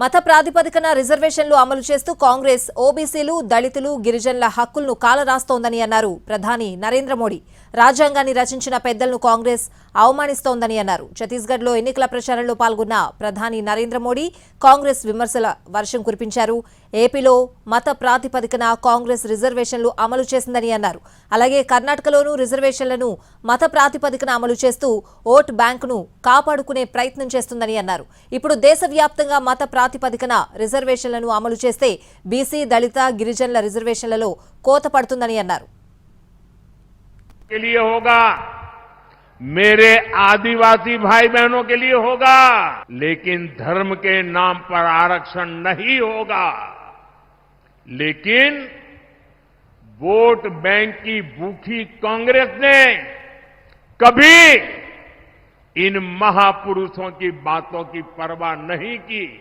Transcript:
మత ప్రాతిపదికన రిజర్వేషన్లు అమలు చేస్తూ కాంగ్రెస్ ఓబీసీలు దళితులు గిరిజనుల హక్కులను కాలరాస్తోందని అన్నారు ప్రధాని నరేంద్ర మోడీ. రాజ్యాంగాన్ని రచించిన పెద్దలను కాంగ్రెస్ అవమానిస్తోందని అన్నారు. ఛత్తీస్గఢ్లో ఎన్నికల ప్రచారంలో పాల్గొన్న ప్రధాని నరేంద్ర మోడీ కాంగ్రెస్ విమర్శల వర్షం కురిపించారు. ఏపీలో మత ప్రాతిపదికన కాంగ్రెస్ రిజర్వేషన్లు అమలు చేసిందని అన్నారు అలాగే కర్ణాటకలోనూ రిజర్వేషన్లను మత ప్రాతిపదికన అమలు చేస్తూ ఓట్ బ్యాంకును కాపాడుకునే ప్రయత్నం చేస్తుందని అన్నారు ఇప్పుడు దేశవ్యాప్తంగా మత ప్రాతిపదికన రిజర్వేషన్లను అమలు చేస్తే బీసీ దళిత గిరిజనుల రిజర్వేషన్లలో కోత పడుతుందని అన్నారు के लिए होगा मेरे आदिवासी भाई बहनों के लिए होगा लेकिन धर्म के नाम पर आरक्षण नहीं होगा लेकिन वोट बैंक की भूखी कांग्रेस ने कभी इन महापुरुषों की बातों की परवाह नहीं की।